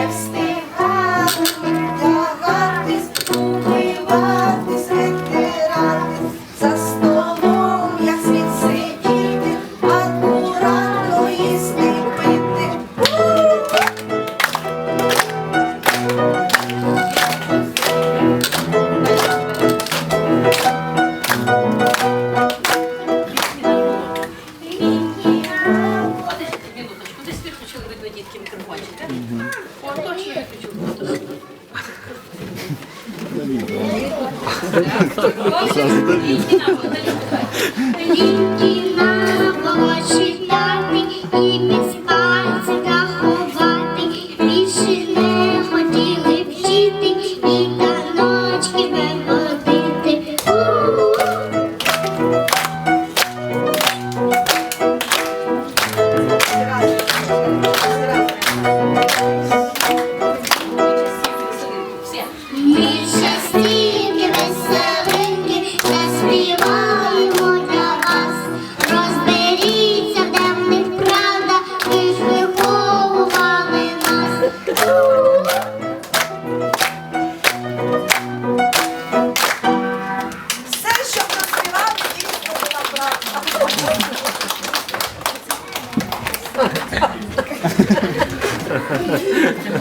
Не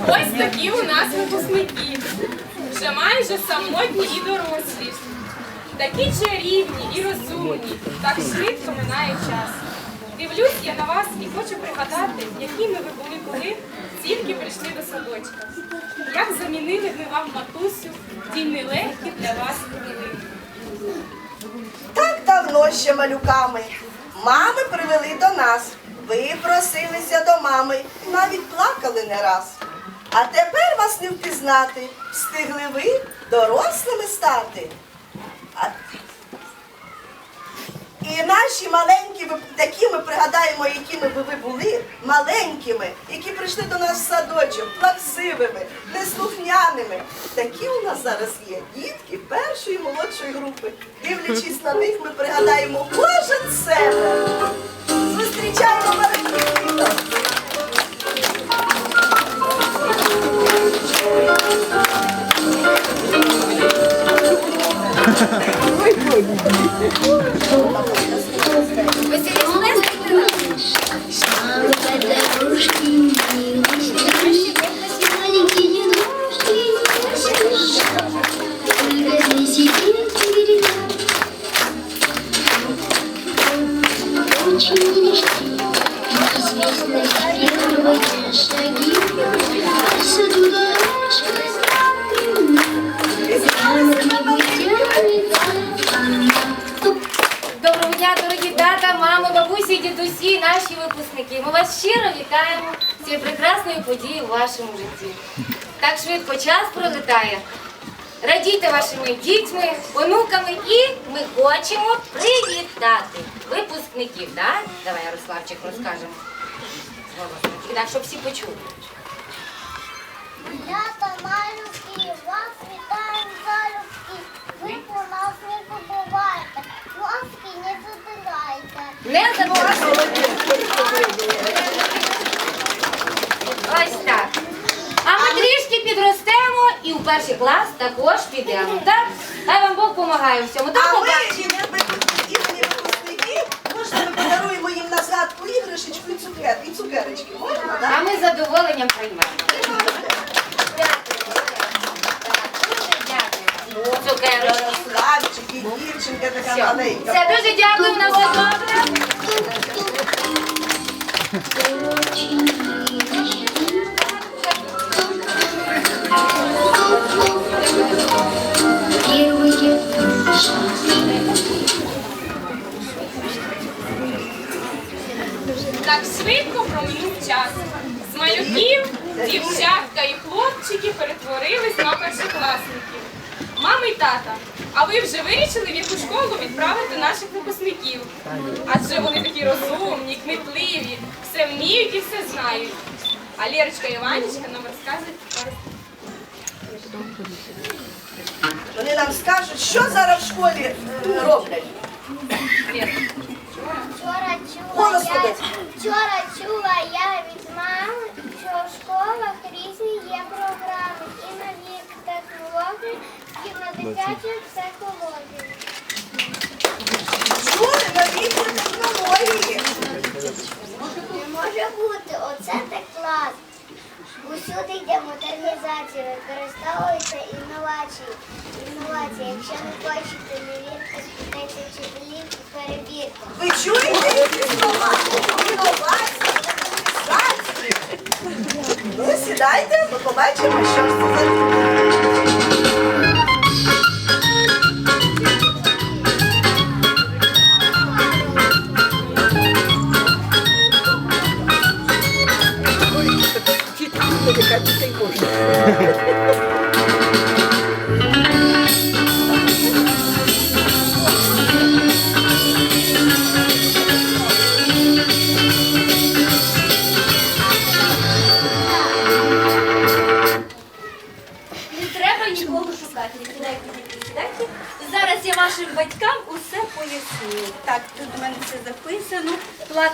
Ось такі у нас випускники. Вже майже самотні і дорослі. Такі чарівні і розумні, так швидко минає час. Дивлюсь я на вас і хочу пригадати, якими ви були, коли тільки прийшли до садочка. Як замінили ми вам матусю ті нелегкі для вас хвилини. Так давно ще малюками. Мами привели до нас. Ви просилися до мами, навіть плакали не раз. А тепер вас не впізнати. Встигли ви дорослими стати. А... І наші маленькі, такі ми пригадаємо, якими би ви були, маленькими, які прийшли до нас в садочок, плаксивими, неслухняними. Такі у нас зараз є дітки першої і молодшої групи. Дивлячись на них, ми пригадаємо кожен себе. Зустрічаємо Ой, ой, Подружки, Доброго дня, дорогі тата, мами, бабусі, дідусі, наші випускники. Ми вас щиро вітаємо цією прекрасною подією в вашому житті. Так швидко час пролетає. Радійте вашими дітьми, онуками і ми хочемо привітати випускників. Так? Давай, Ярославчик, розкажемо. Голосно. Так, щоб всі почули. Ребята малюки, вас вітаємо залюбки. Ви по нас не забувайте, носки не задирайте. Не забувайте. Ось так. А ми трішки підростемо і у перший клас також підемо. Так? Хай вам Бог допомагає всьому. До побачення. Згадку іграшки, і цукер, і цукерочки. Можна, А ми з задоволенням приймемо. Дякую. Цукерочки. Славчик і дівчинка така Все. маленька. Все, дуже дякую, на все добре. Here Так швидко проминув час. З малюків дівчатка і хлопчики перетворились на першокласників. Мами й тата, а ви вже вирішили в яку школу відправити наших випускників? Адже вони такі розумні, кмітливі, все вміють і все знають. А Лєрочка і Ванечка нам тепер. Вони нам скажуть, що зараз в школі е, роблять. Вчора чула я, вчора чула я від мами, що в школах різні є програми. І нові технології, і на дитячих психології. Чули новітні технології. Не може бути, оце так клас. Усюди йде модернізація, використовуються інновації. Інновації, якщо не хочете, не вірте, спитайте вчителів і перевірте. Ви чуєте які слова? Інновації. Ну, сідайте, ми побачимо, що це за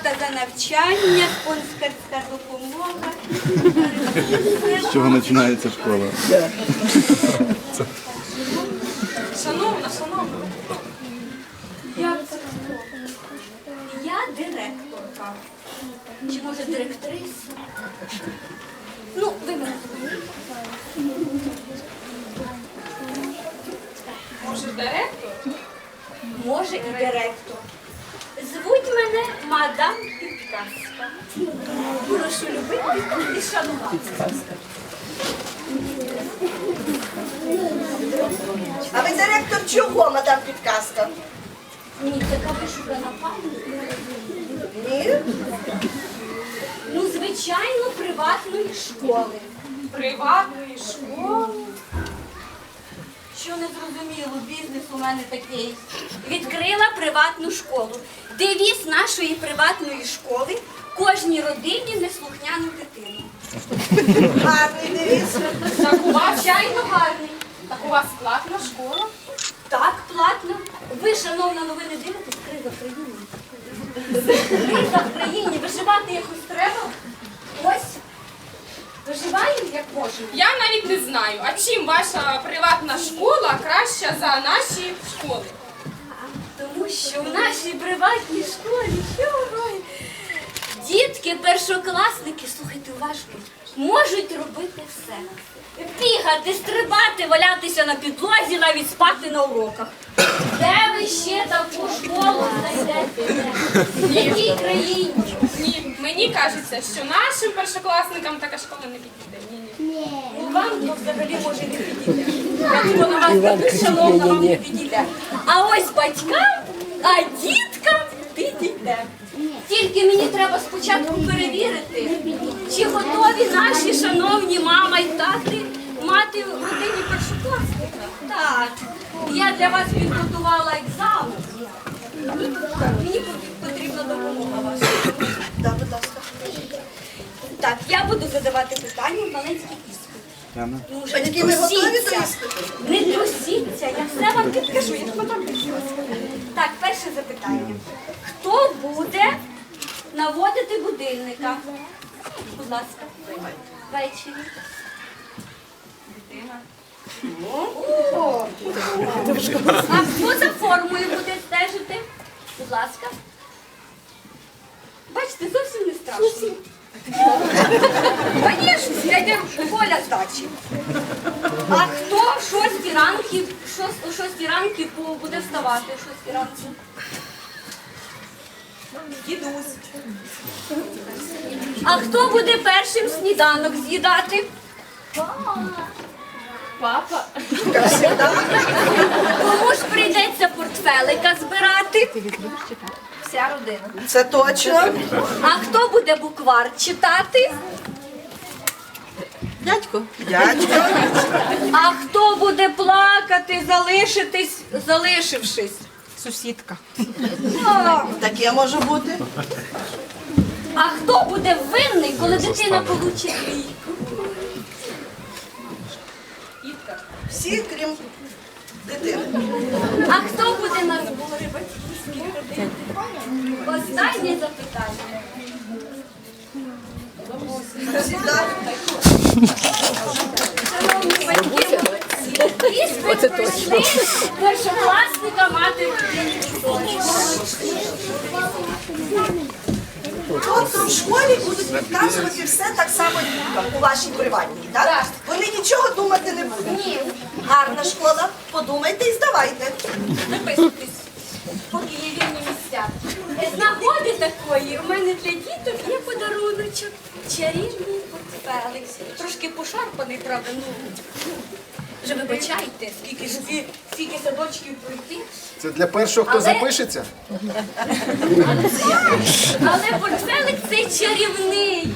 Плата за навчання, спонсорська допомога. З чого починається школа? Шановна, шановна? Я директорка. Чи може директриса? Ну, ви мене зрозумієте. може директор? Може і директор. Мадам Підказка. Прошу любити і шанувати. А ви директор чого, мадам Підказка? Ні, така вишукана пані. Ні? Ну, звичайно, приватної школи. Приватної школи. Що не зрозуміло, бізнес у мене такий. Відкрила приватну школу. Девіз нашої приватної школи кожній родині неслухняну дитину. Гарний девіз. Так у вас, Звичайно, гарний. так у вас платна школа? Так, платно. Ви, шановна, новини дивитесь, криза в країні. Криза в країні. Виживати якось треба. Ось. Виживаємо як можемо. Я навіть не знаю, а чим ваша приватна школа краща за наші школи? Тому що в нашій приватній школі ой, дітки, першокласники, слухайте уважно, можуть робити все. Бігати, стрибати, валятися на підлозі, навіть спати на уроках. Де ви ще таку школу знайдете? В якій країні? Ні, мені кажеться, що нашим першокласникам така школа не підійде. Вам взагалі може не підійде. На вас шановна вам не підійде. А ось батькам, а діткам підійде. Тільки мені треба спочатку перевірити, чи готові наші шановні мама і тати мати в родині першокласника. Так, я для вас підготувала екзамен. Мені потрібна допомога ваша. Так, я буду задавати питання маленький іспит. Ну, вже Батьки, не ви готові до трусіться. іспиту? Не трусіться, я все вам підкажу, як потім підкажу. Так, перше запитання. Хто буде наводити будильника? Будь ласка. Ввечері. Дитина. О! А хто за формою буде стежити? Будь ласка. Бачите, зовсім Звісно, дядя Коля з дачі. А хто в шостій ранки, шос- о шостій ранки бу- буде вставати о шостій ранки? Дідусь. А хто буде першим сніданок з'їдати? Папа. Кому ж прийдеться портфелика збирати? Вся родина. Це точно. А хто буде буквар читати? Дядько. Дядько. А хто буде плакати, залишитись, залишившись? Сусідка. Таке може бути. А хто буде винний, коли дитина получить двійку? Всі, крім дитини. А хто буде на збори батьківські ходити? Останнє запитання. Шановні батьки, іспит пройшли першокласника мати Тобто в школі будуть підказувати все так само діткам у вашій приватній, так? Так. Вони нічого думати не будуть. Ні. Гарна школа, подумайте і здавайте. Записуйтесь, поки є вільні Е, З нагоди такої у мене для діток є подаруночок. Чарівний портфелик. Трошки пошарпаний, правда, ну. Вже вибачайте, скільки ж ці- скільки садочків пройти. Це для першого, хто Але- запишеться? Але портфелик цей чарівний.